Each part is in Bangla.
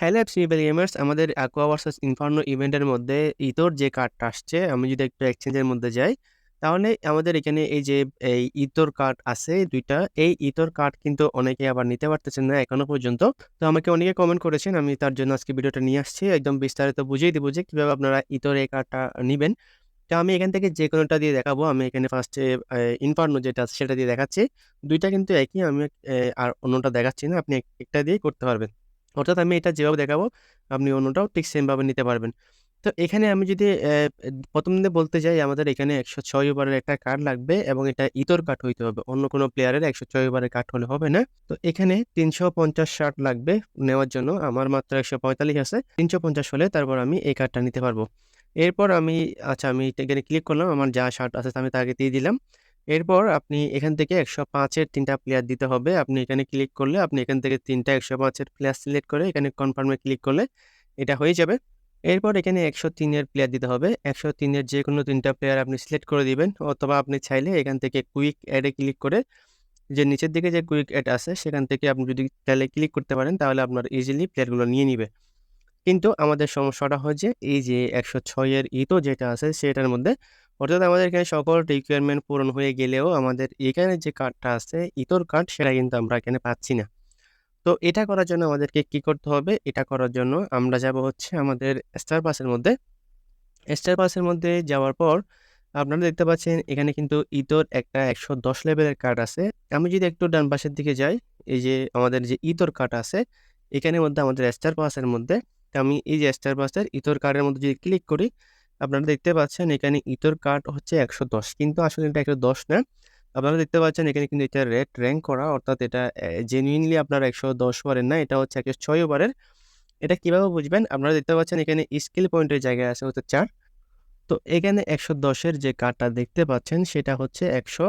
হ্যালো অ্যাপসিবল গেমার্স আমাদের অ্যাকোয়া ভার্সাস ইনফার্নো ইভেন্টের মধ্যে ইতোর যে কার্ডটা আসছে, আমি যদি একটু এক্সচেঞ্জের মধ্যে যাই, তাহলে আমাদের এখানে এই যে, এই ইতোর কার্ড আছে দুইটা। এই ইতোর কার্ড কিন্তু অনেকে আবার নিতে পারতেছেন না এখনও পর্যন্ত। তো আমাকে অনেকে কমেন্ট করেছেন, আমি তার জন্য আজকে ভিডিওটা নিয়ে আসছি। একদম বিস্তারিত বুঝিয়ে দিব যে কীভাবে আপনারা ইতোর এই কার্ডটা নেবেন। তো আমি এখান থেকে যে কোনোটা দিয়ে দেখাবো। আমি এখানে ফার্স্টে ইনফার্নো যেটা আছে সেটা দিয়ে দেখাচ্ছি। দুইটা কিন্তু একই, আমি আর অন্যটা দেখাচ্ছি না। আপনি একটা দিয়ে করতে পারবেন। অর্থাৎ আমি এটা যেভাবে দেখাবো, আপনি অন্যটাও ঠিক সেমভাবে নিতে পারবেন। তো এখানে আমি যদি প্রথম দিনে বলতে যাই, আমাদের এখানে একশো ছয় ওভারের একটা কার্ড লাগবে এবং এটা ইতর কার্ড হইতে হবে। অন্য কোনো প্লেয়ারের একশো ছয় ওভারের কার্ড হলে হবে না। তো এখানে তিনশো পঞ্চাশ শার্ট লাগবে নেওয়ার জন্য। আমার মাত্র একশো পঁয়তাল্লিশ আছে। তিনশো পঞ্চাশ হলে তারপর আমি এই কার্ডটা নিতে পারব। এরপর আমি আচ্ছা আমি এখানে ক্লিক করলাম, আমার যা শার্ট আছে আমি তাকে দিয়ে দিলাম। এরপর আপনি এখান থেকে একশো পাঁচের তিনটা প্লেয়ার দিতে হবে। আপনি এখানে ক্লিক করলে আপনি এখান থেকে তিনটা একশো পাঁচের প্লেয়ার সিলেক্ট করে এখানে কনফার্মে ক্লিক করলে এটা হয়ে যাবে। এরপর এখানে একশো তিনের প্লেয়ার দিতে হবে। একশো তিনের যে কোনো তিনটা প্লেয়ার আপনি সিলেক্ট করে দিবেন, অথবা আপনি চাইলে এখান থেকে কুইক অ্যাডে ক্লিক করে যে নিচের দিকে যে কুইক অ্যাড আছে, সেখান থেকে আপনি যদি চাইলে ক্লিক করতে পারেন, তাহলে আপনার ইজিলি প্লেয়ারগুলো নিয়ে নিবে। কিন্তু আমাদের সমস্যাটা যে এই যে একশো ছয়ের ইতো যেটা আছে সেটার মধ্যে অর্থাৎ আমাদের এখানে সকল রিকোয়ারমেন্ট পূরণ হয়ে গেলেও আমাদের এখানে যে কার্ডটা আছে ইতোর কার্ড সেটা কিন্তু আমরা এখানে পাচ্ছি না। তো এটা করার জন্য আমাদেরকে কি করতে হবে? এটা করার জন্য আমরা যাব হচ্ছে আমাদের স্টার পাসের মধ্যে। স্টার পাসের মধ্যে যাওয়ার পর আপনারা দেখতে পাচ্ছেন এখানে কিন্তু ইতোর একটা একশো দশ লেভেলের কার্ড আছে। আমি যদি একটু ডান পাশের দিকে যাই, এই যে আমাদের যে ইতোর কার্ড আছে, এখানের মধ্যে আমাদের স্টার পাসের মধ্যে আমি এই যে স্টার পাসের ইতোর কার্ডের মধ্যে যদি ক্লিক করি, আপনারা দেখতে পাচ্ছেন এখানে ইতোর কার্ড হচ্ছে একশো দশ। কিন্তু আসলে এটা একশো দশ না। আপনারা দেখতে পাচ্ছেন এখানে কিন্তু এটা রেড র্যাঙ্ক করা, অর্থাৎ এটা জেনুইনলি আপনার একশো দশ ওভারের না, এটা হচ্ছে একশো ছয় ওভারের। এটা কীভাবে বুঝবেন? আপনারা দেখতে পাচ্ছেন এখানে স্কিল পয়েন্টের জায়গায় আছে হচ্ছে চার। তো এখানে একশো দশের যে কার্ডটা দেখতে পাচ্ছেন, সেটা হচ্ছে একশো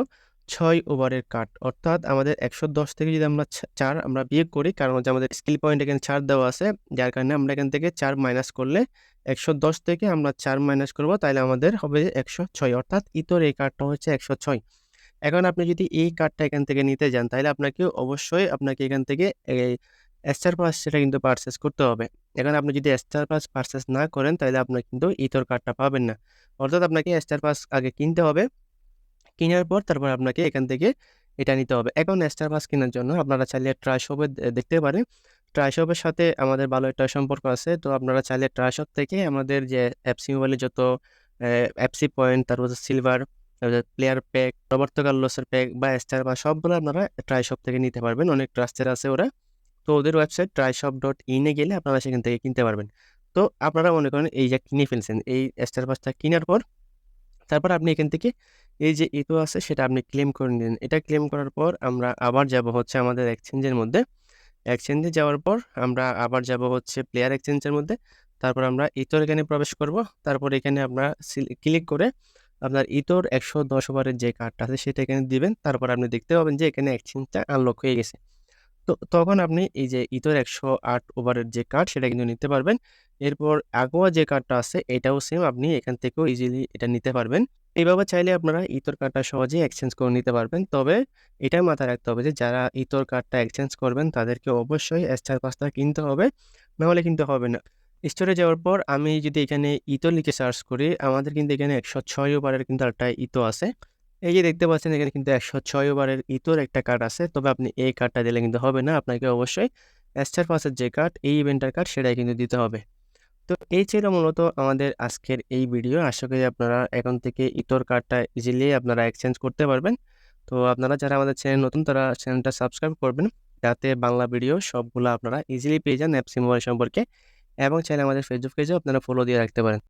ছয় ওভারের কার্ড অর্থাৎ আমাদের একশো দশ থেকে যদি আমরা চার আমরা বিয়োগ করি, কারণ হচ্ছে আমাদের স্কিল পয়েন্ট এখানে চার দেওয়া আছে, যার কারণে আমরা এখান থেকে চার মাইনাস করলে একশো দশ থেকে আমরা চার মাইনাস করব, তাহলে আমাদের হবে একশো ছয়। অর্থাৎ ইতর এই কার্ডটা হচ্ছে একশো ছয়। এখন আপনি যদি এই কার্ডটা এখান থেকে নিতে যান, তাহলে আপনাকে অবশ্যই আপনাকে এখান থেকে এই স্টার পাস সেটা কিন্তু পারচেস করতে হবে। এখন আপনি যদি স্টার পাস পারচেস না করেন, তাহলে আপনার কিন্তু ইতর কার্ডটা পাবেন না। অর্থাৎ আপনাকে স্টার পাস আগে কিনতে হবে। কেনার পর তারপর আপনাকে এখান থেকে এটা নিতে হবে। এখন স্টার পাস কেনার জন্য আপনারা চাইলে ট্রাই শপে দেখতে পারেন। ট্রাই শপের সাথে আমাদের ভালো একটা সম্পর্ক আছে। তো আপনারা চাইলে ট্রাই শপ থেকে আমাদের যে অ্যাপসি মোবাইলে যত অ্যাপসি পয়েন্ট তারপর সিলভার প্লেয়ার প্যাক রবার্তো কার্লোসের প্যাক বা স্টার বা সবগুলো আপনারা ট্রাই শপ থেকে নিতে পারবেন। অনেক ট্রাস্টের আছে ওরা। তো ওদের ওয়েবসাইট ট্রাইশপ ডট ইনে গেলে আপনারা সেখান থেকে কিনতে পারবেন। তো আপনারা মনে করেন এই যে কিনে ফেলছেন, এই স্টার পাসটা কেনার পর তারপর আপনি এখান থেকে এই যে ইতো আছে, সেটা আপনি ক্লেম করে নিন এটা ক্লেম করার পর আমরা আবার যাব হচ্ছে আমাদের এক্সচেঞ্জের মধ্যে। এক্সচেঞ্জে যাওয়ার পর আমরা আবার যাব হচ্ছে প্লেয়ার এক্সচেঞ্জের মধ্যে। তারপর আমরা ইতোর এখানে প্রবেশ করব। তারপর এখানে আমরা ক্লিক করে আপনার ইতোর একশো দশ ওভারের যে কার্ডটা আছে, সেটা এখানে দিবেন। তারপর আপনি দেখতে পাবেন যে এখানে এক্সচেঞ্জটা আনলক হয়ে গেছে। তো তখন আপনি এই যে ইতোর একশো আট ওভারের যে কার্ড, সেটা কিন্তু নিতে পারবেন। এরপর আগোয়া যে কার্ডটা আছে, এটাও সেম আপনি এখান থেকেও ইজিলি এটা নিতে পারবেন। এইভাবে চাইলে আপনারা ইতর কার্ডটা সহজেই এক্সচেঞ্জ করে নিতে পারবেন। তবে এটা মাথায় রাখতে হবে যে, যারা ইতর কার্ডটা এক্সচেঞ্জ করবেন, তাদেরকে অবশ্যই স্টার পাসটা কিনতে হবে, নাহলে কিন্তু হবে না। স্টোরে যাওয়ার পর আমি যদি এখানে ইতো লিখে সার্চ করি, আমাদের কিন্তু এখানে একশো ছয় ওভারের কিন্তু একটা ইতো আছে। এই যে দেখতে পাচ্ছেন এখানে কিন্তু একশো ছয় ওভারের ইতোর একটা কার্ড আছে। তবে আপনি এই কার্ডটা দিলে কিন্তু হবে না। আপনাকে অবশ্যই স্টার পাসের যে কার্ড, এই ইভেন্টের কার্ড সেটাই কিন্তু দিতে হবে। তো এই ছিল মূলত আমাদের আজকের এই ভিডিও। আশা করি আপনারা এখন থেকে ইতোর কার্ডটা ইজিলি আপনারা এক্সচেঞ্জ করতে পারবেন। তো আপনারা যারা আমাদের চ্যানেল নতুন, তারা চ্যানেলটা সাবস্ক্রাইব করবেন। যাতে বাংলা ভিডিও সবগুলো আপনারা ইজিলি পেয়ে যান অ্যাপসি মোবাইল সম্পর্কে। এবং চাইলে আমাদের ফেসবুক পেজেও আপনারা ফলো দিয়ে রাখতে পারেন।